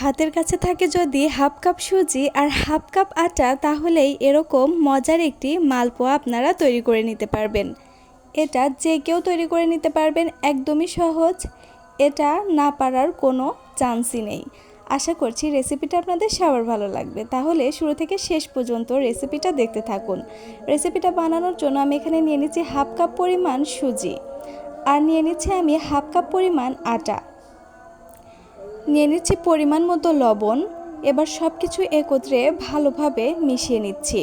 হাতের কাছে থাকে যদি হাফ কাপ সুজি আর হাফ কাপ আটা, তাহলেই এরকম মজার একটি মালপোয়া আপনারা তৈরি করে নিতে পারবেন। এটা যে কেউ তৈরি করে নিতে পারবেন একদমই সহজ। এটা না পারার কোনো চান্সই নেই। আশা করছি রেসিপিটা আপনাদের সবার ভালো লাগবে। তাহলে শুরু থেকে শেষ পর্যন্ত রেসিপিটা দেখতে থাকুন। রেসিপিটা বানানোর জন্য আমি এখানে নিয়ে নিচ্ছি হাফ কাপ পরিমাণ সুজি। আর নিয়ে নিচ্ছি আমি হাফ কাপ পরিমাণ আটা। নিয়ে নিচ্ছি পরিমাণ মতো লবণ। এবার সব কিছু একত্রে ভালোভাবে মিশিয়ে নিচ্ছি।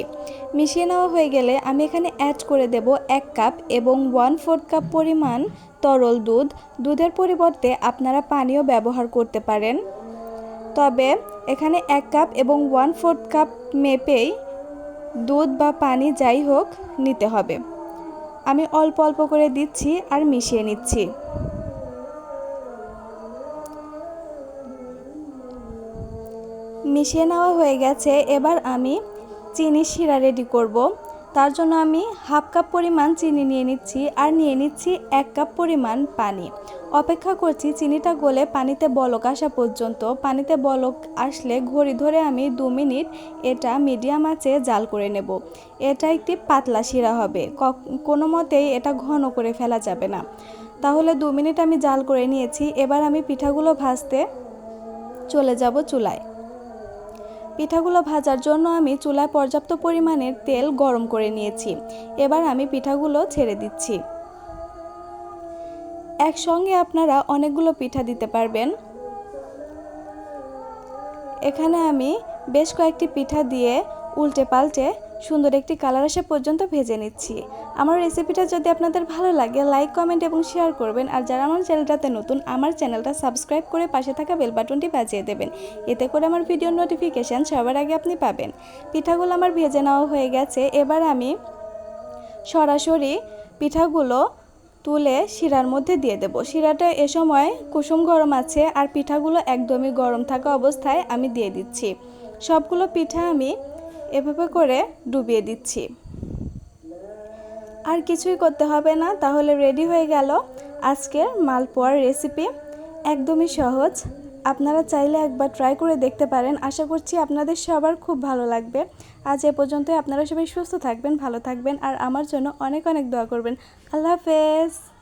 মিশিয়ে নেওয়া হয়ে গেলে আমি এখানে অ্যাড করে দেব এক কাপ এবং ওয়ান ফোর্থ কাপ পরিমাণ তরল দুধ। দুধের পরিবর্তে আপনারা পানীয় ব্যবহার করতে পারেন। তবে এখানে এক কাপ এবং ওয়ান ফোর্থ কাপ মেপেই দুধ বা পানি যাই হোক নিতে হবে। আমি অল্প অল্প করে দিচ্ছি আর মিশিয়ে নিচ্ছি। মিশিয়ে নেওয়া হয়ে গেছে। এবার আমি চিনি শিরা রেডি করব। তার জন্য আমি হাফ কাপ পরিমাণ চিনি নিয়ে নিচ্ছি আর নিয়ে নিচ্ছি এক কাপ পরিমাণ পানি। অপেক্ষা করছি চিনিটা গলে পানিতে বলক আসা পর্যন্ত। পানিতে বলক আসলে ঘড়ি ধরে আমি দু মিনিট এটা মিডিয়াম আঁচে জাল করে নেব। এটা একটি পাতলা শিরা হবে। কোনো মতেই এটা ঘন করে ফেলা যাবে না। তাহলে দু মিনিট আমি জাল করে নিয়েছি। এবার আমি পিঠাগুলো ভাজতে চলে যাব চুলায়। পিঠাগুলো ভাজার জন্য আমি চুলায় পর্যাপ্ত পরিমাণের তেল গরম করে নিয়েছি। এবার আমি পিঠাগুলো ছেড়ে দিচ্ছি। একসঙ্গে আপনারা অনেকগুলো পিঠা দিতে পারবেন। এখানে আমি বেশ কয়েকটি পিঠা দিয়ে উল্টে পাল্টে সুন্দর একটি কালার আসা পর্যন্ত ভেজে নিচ্ছি। আমার রেসিপিটা যদি আপনাদের ভালো লাগে লাইক কমেন্ট এবং শেয়ার করবেন। আর যারা আমার চ্যানেলটাতে নতুন, আমার চ্যানেলটা সাবস্ক্রাইব করে পাশে থাকা বেল বাটনটি বাজিয়ে দেবেন। এতে করে আমার ভিডিওর নোটিফিকেশান সবার আগে আপনি পাবেন। পিঠাগুলো আমার ভেজে নেওয়া হয়ে গেছে। এবার আমি সরাসরি পিঠাগুলো তুলে শিরার মধ্যে দিয়ে দেব। শিরাটা এ সময় কুসুম গরম আছে আর পিঠাগুলো একদমই গরম থাকা অবস্থায় আমি দিয়ে দিচ্ছি। সবগুলো পিঠা আমি এভাবে করে ডুবিয়ে দিচ্ছি। আর কিছুই করতে হবে না, তাহলে রেডি হয়ে গেল আজকের মালপোয়ার রেসিপি। একদমই সহজ। আপনারা চাইলে একবার ট্রাই করে দেখতে পারেন। আশা করছি আপনাদের সবার খুব ভালো লাগবে। আজ এ পর্যন্তই। আপনারা সবাই সুস্থ থাকবেন, ভালো থাকবেন, আর আমার জন্য অনেক অনেক দোয়া করবেন। আল্লাহ হাফেজ।